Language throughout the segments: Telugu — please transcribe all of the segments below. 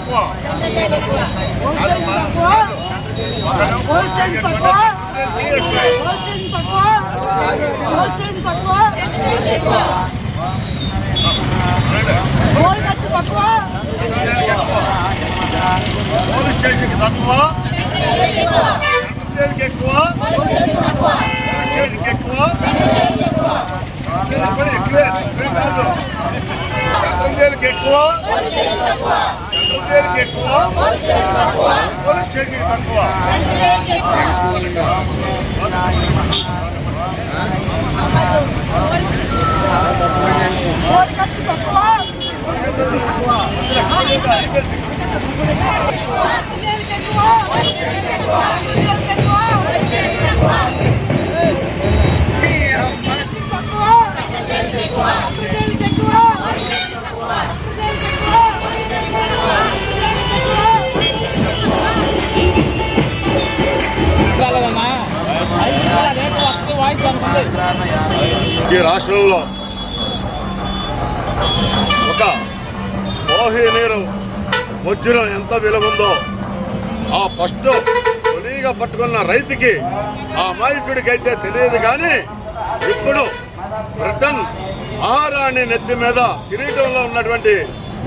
ఎక్కువ. పోలీస్ స్టేషన్కి తక్కువ జైలుకి ఎక్కువ ఎక్కువ ఎక్కువ సెంట్రల్ ఎక్కువ పోలీస్ స్టేషన్కి తక్కువ ఎక్కువ ఈ రాష్ట్రంలో ఒక కోహినీరు వజ్రం ఎంత విలువ ఉందో ఆ ఫస్ట్ తొలిగా పట్టుకున్న రైతుకి ఆ అమాయకుడికి అయితే తెలియదు కానీ ఇప్పుడు బ్రిటన్ ఆహారాన్ని నెత్తి మీద కిరీటంలో ఉన్నటువంటి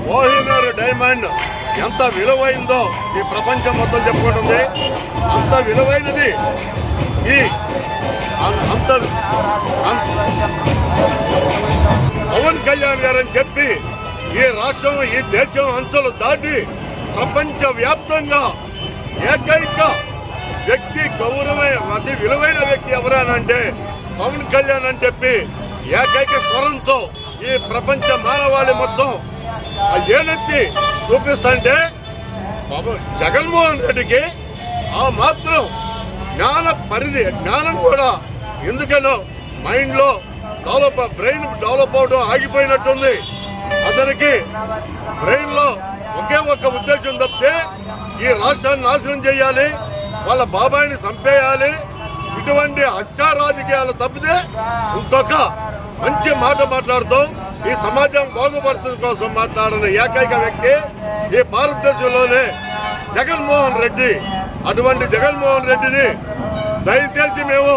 కోహినూరు డైమండ్ ఎంత విలువైందో ఈ ప్రపంచం మొత్తం చెప్పుకుంటుంది. అంత విలువైనది ఈ అంత పవన్ కళ్యాణ్ గారు అని చెప్పి ఈ రాష్ట్రం ఈ దేశం అంచులు దాటి ప్రపంచ వ్యాప్తంగా ఏకైక వ్యక్తి గౌరవమైన అతి విలువైన వ్యక్తి ఎవరనంటే పవన్ కళ్యాణ్ అని చెప్పి ఏకైక స్వరంతో ఈ ప్రపంచ మానవాళి మొత్తం ఏనెత్తి చూపిస్తుంటే పవన్ జగన్మోహన్ రెడ్డికి ఆ మాత్రం జ్ఞాన పరిధి జ్ఞానం కూడా. ఎందుకనో మైండ్లో డెవలప్ బ్రెయిన్ డెవలప్ అవడం ఆగిపోయినట్టుంది. అతనికి బ్రెయిన్లో ఒకే ఒక్క ఉద్దేశం తప్పితే ఈ రాష్ట్రాన్ని నాశనం చేయాలి వాళ్ళ బాబాయిని చంపేయాలి. ఇటువంటి హత్యా రాజకీయాలు తప్పితే ఇంకొక మంచి మాట మాట్లాడుతాం. ఈ సమాజం బాగుపడుతున్న కోసం మాట్లాడిన ఏకైక వ్యక్తి ఈ భారతదేశంలోనే జగన్మోహన్ రెడ్డి. అటువంటి జగన్మోహన్ రెడ్డిని దయచేసి మేము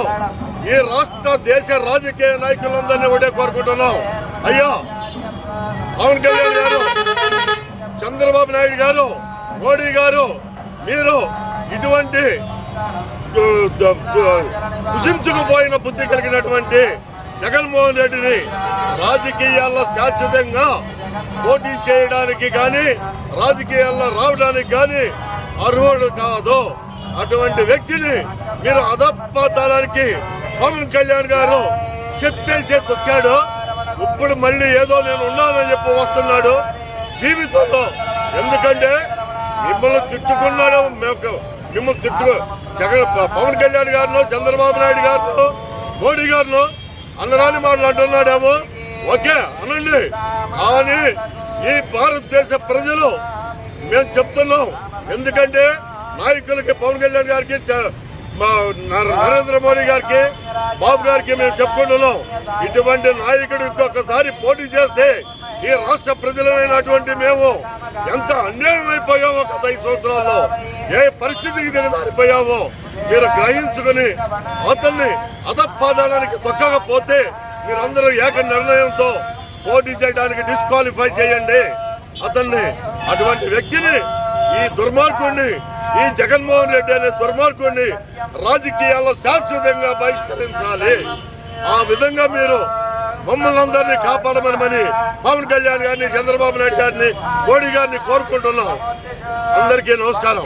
ఈ రాష్ట్ర దేశ రాజకీయ నాయకులందరినీ ఒకటే కోరుకుంటున్నాం. అయ్యా పవన్ కళ్యాణ్ గారు చంద్రబాబు నాయుడు గారు మోడీ గారు మీరు ఇటువంటి దు- కుసించుకుపోయిన బుద్ధి కలిగినటువంటి జగన్మోహన్ రెడ్డిని రాజకీయాల్లో శాశ్వతంగా పోటీ చేయడానికి కానీ రాజకీయాల్లో రావడానికి కానీ అర్హుడు కాదు అటువంటి వ్యక్తిని మీరు అదప్పతాడానికి పవన్ కళ్యాణ్ గారు చెప్పేసే తొక్కాడు. ఇప్పుడు మళ్ళీ ఏదో నేను ఉన్నానని చెప్పి వస్తున్నాడు జీవితంలో. ఎందుకంటే మిమ్మల్ని తిట్టుకున్నాడు మేము మిమ్మల్ని తిట్టు జగన్ పవన్ కళ్యాణ్ గారిను చంద్రబాబు నాయుడు గారిను మోడీ గారిను అన్నరాని మాట్లాడుతున్నాడేమో ఓకే అనండి. కానీ ఈ భారతదేశ ప్రజలు మేము చెప్తున్నాం ఎందుకంటే నాయకులకి పవన్ కళ్యాణ్ గారికి మా నరేంద్ర మోడీ గారికి బాబు గారికి మేము చెప్పుకుంటున్నాం. ఇటువంటి నాయకుడు ఇంకొకసారి పోటీ చేస్తే ఈ రాష్ట్ర ప్రజలమైనటువంటి మేము ఎంత అన్యాయం అయిపోయామో గత ఐదు సంవత్సరాల్లో ఏ పరిస్థితికి దిగజారిపోయామో మీరు గ్రహించుకుని అతన్ని అధపాదానికి తొక్కకపోతే మీరందరూ ఏక నిర్ణయంతో పోటీ చేయడానికి డిస్క్వాలిఫై చేయండి. అతన్ని అటువంటి వ్యక్తిని ఈ దుర్మార్గుడిని ఈ జగన్మోహన్ రెడ్డి అనే దుర్మార్గుడిని రాజకీయాల్లో శాశ్వతంగా బహిష్కరించాలి. ఆ విధంగా మీరు మమ్మల్ని అందరినీ కాపాడమని పవన్ కళ్యాణ్ గారిని చంద్రబాబు నాయుడు గారిని మోడీ గారిని కోరుకుంటున్నాం. అందరికీ నమస్కారం.